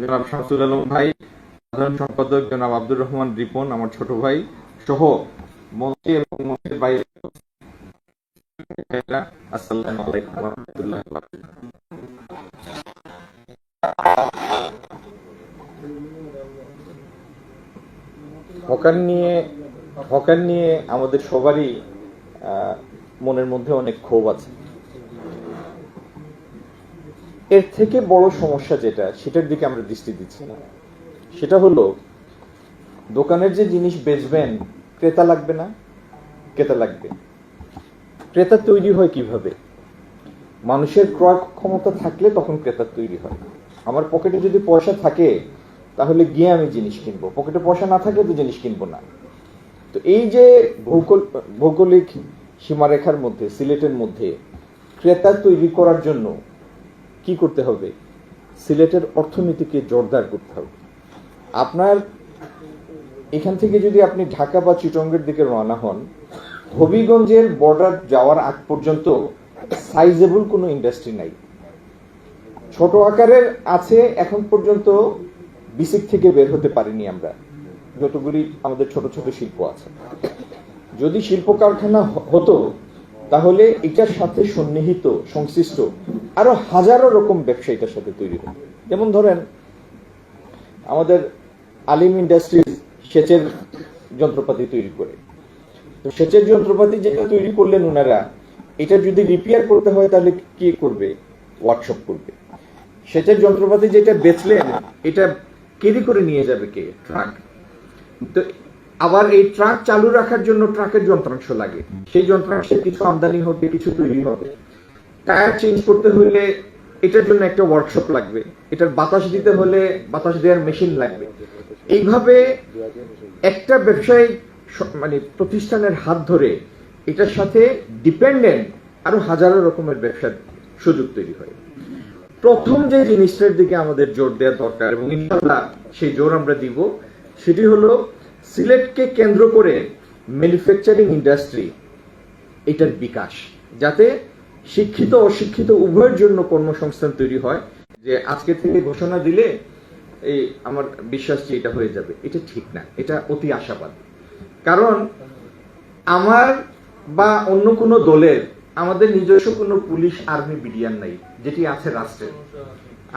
জনাব শামসুল আলম ভাই, সাধারণ সম্পাদক জনাব আব্দুর রহমান রিপন, আমার ছোট ভাই সহ মন্ত্রী এবং মন্ত্রীর বাইরে। হকার নিয়ে আমাদের সবারই মনের মধ্যে অনেক ক্ষোভ আছে। এর থেকে বড় সমস্যা যেটা, সেটার দিকে আমরা দৃষ্টি দিচ্ছি না। সেটা হলো, দোকানের যে জিনিস বেচবেন, ক্রেতা লাগবে না? ক্রেতা লাগবে। ক্রেতা তৈরি হয় কীভাবে? মানুষের ক্রয় ক্ষমতা থাকলে তখন ক্রেতা তৈরি হয়। আমার পকেটে যদি পয়সা থাকে, তাহলে গিয়ে আমি জিনিস কিনবো। পকেটে পয়সা না থাকলে তো জিনিস কিনবো না। তো এই যে ভৌগোল, ভৌগোলিক সীমারেখার মধ্যে, সিলেটের মধ্যে ক্রেতা তৈরি করার জন্য কি করতে হবে? সিলেটের অর্থনীতিকে জোরদার করতে হবে। আপনার এখান থেকে যদি আপনি ঢাকা বা চিটঙ্গের দিকে রওনা হন, হবিগঞ্জের বর্ডার যাওয়ার আগ পর্যন্ত সাইজেবল কোনো ইন্ডাস্ট্রি নাই। ছোট আকারের আছে, এখন পর্যন্ত বিসিক থেকে বের হতে পারিনি আমরা। যতগুলি আমাদের ছোট ছোট শিল্প আছে। যদি শিল্প কারখানা হতো তাহলে এটার সাথে সন্নিহিত, সংশ্লিষ্ট আরও হাজারো রকম ব্যবসা এটার সাথে তৈরি হতো যেমন ধরেন, আমাদের আলিম ইন্ডাস্ট্রিজ সেচের যন্ত্রপাতি তৈরি করে। তো সেচের যন্ত্রপাতি যেটা তৈরি করলেন ওনারা, এটা যদি রিপেয়ার করতে হয় তাহলে কি করবে? ওয়ার্কশপ করবে। সেচের যন্ত্রপাতি যেটা বেচলেন, এটা কেরি করে নিয়ে যাবে কে? ট্রাক তো আবার এই ট্রাক চালু রাখার জন্য ট্রাকের যন্ত্রাংশ লাগে। সেই যন্ত্রাংশের কিছু আমদানি হবে, কিছু তৈরি হবে। টায়ার চেঞ্জ করতে হলে এটার জন্য একটা ওয়ার্কশপ লাগবে। এটার বাতাস দিতে হলে বাতাস দেওয়ার মেশিন লাগবে। এইভাবে একটা ব্যবসায়িক মানে প্রতিষ্ঠানের হাত ধরে এটার সাথে ডিপেন্ডেন্ট আরও হাজারো রকমের ব্যবসার সুযোগ তৈরি হয়। প্রথম যে জিনিসটার দিকে আমাদের জোর দেওয়া দরকার এবং ইনশাল্লাহ সেই জোর আমরা দিব, সেটি হলো সিলেটকে কেন্দ্র করে ম্যানুফ্যাকচারিং ইন্ডাস্ট্রি এটার বিকাশ, যাতে শিক্ষিত অশিক্ষিত উভয়ের জন্য কর্মসংস্থান তৈরি হয়, যে আজকে থেকে ঘোষণা দিলে এই আমার বিশ্বাস যে এটা হয়ে যাবে। এটা ঠিক না, এটা অতি আশাবাদ। কারণ আমার বা অন্য কোনো দলের, আমাদের নিজস্ব কোনো পুলিশ, আর্মি বিডিয়ান নাই, যেটি আছে রাষ্ট্রের।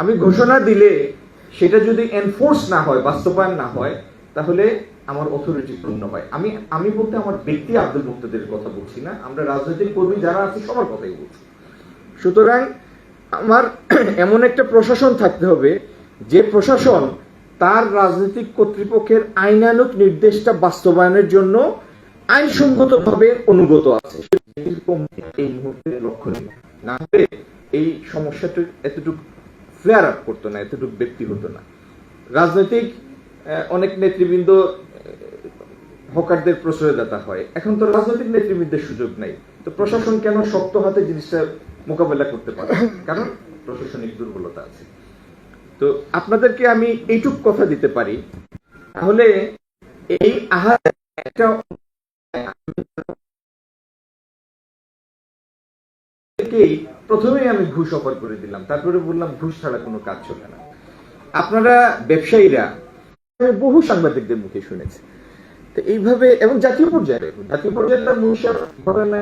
আমি ঘোষণা দিলে সেটা যদি এনফোর্স না হয়, বাস্তবায়ন না হয়, তাহলে আমার অথরিটি পূর্ণ হয়। আমি আমি বলতে আমার ব্যক্তি আব্দুল মুক্তদের কথা বলছি না। আমরা রাজনৈতিক কর্মী যারা আছে, সবার কথাই বলছি। সুতরাং আমার এমন একটা প্রশাসন থাকতে হবে, যে প্রশাসন তার রাজনৈতিক কর্তৃপক্ষের আইনানুক নির্দেশটা বাস্তবায়নের জন্য আইনসঙ্গতভাবে অনুগত আছে। এই মুহূর্তে না হলে এই সমস্যাটা এতটুকু ফ্লেয়ার আপ করতো না, এতটুকু ব্যক্তি হতো না। রাজনৈতিক অনেক নেতৃবৃন্দ হকারদের প্রশ্রয়দাতা হয়। এখন তো রাজনৈতিক নেতৃবৃন্দের সুযোগ নাই। তো প্রশাসন কেন শক্ত হাতে জিনিসটা মোকাবেলা করতে পারে? কারণ প্রশাসনিক দুর্বলতা আছে। তো আপনাদেরকে আমি এইটুক কথা দিতে পারি। তাহলে এই আহার একটা প্রথমেই আমি ঘুষ অফার করে দিলাম। তারপরে বললাম, ঘুষ ছাড়া কোনো কাজ চলে না। আপনারা ব্যবসায়ীরা, বহু সাংবাদিকদের মুখে শুনেছি। তো এইভাবে এবং জাতীয় পর্যায়ে জাতীয় পর্যায়ে তার ঘটনায়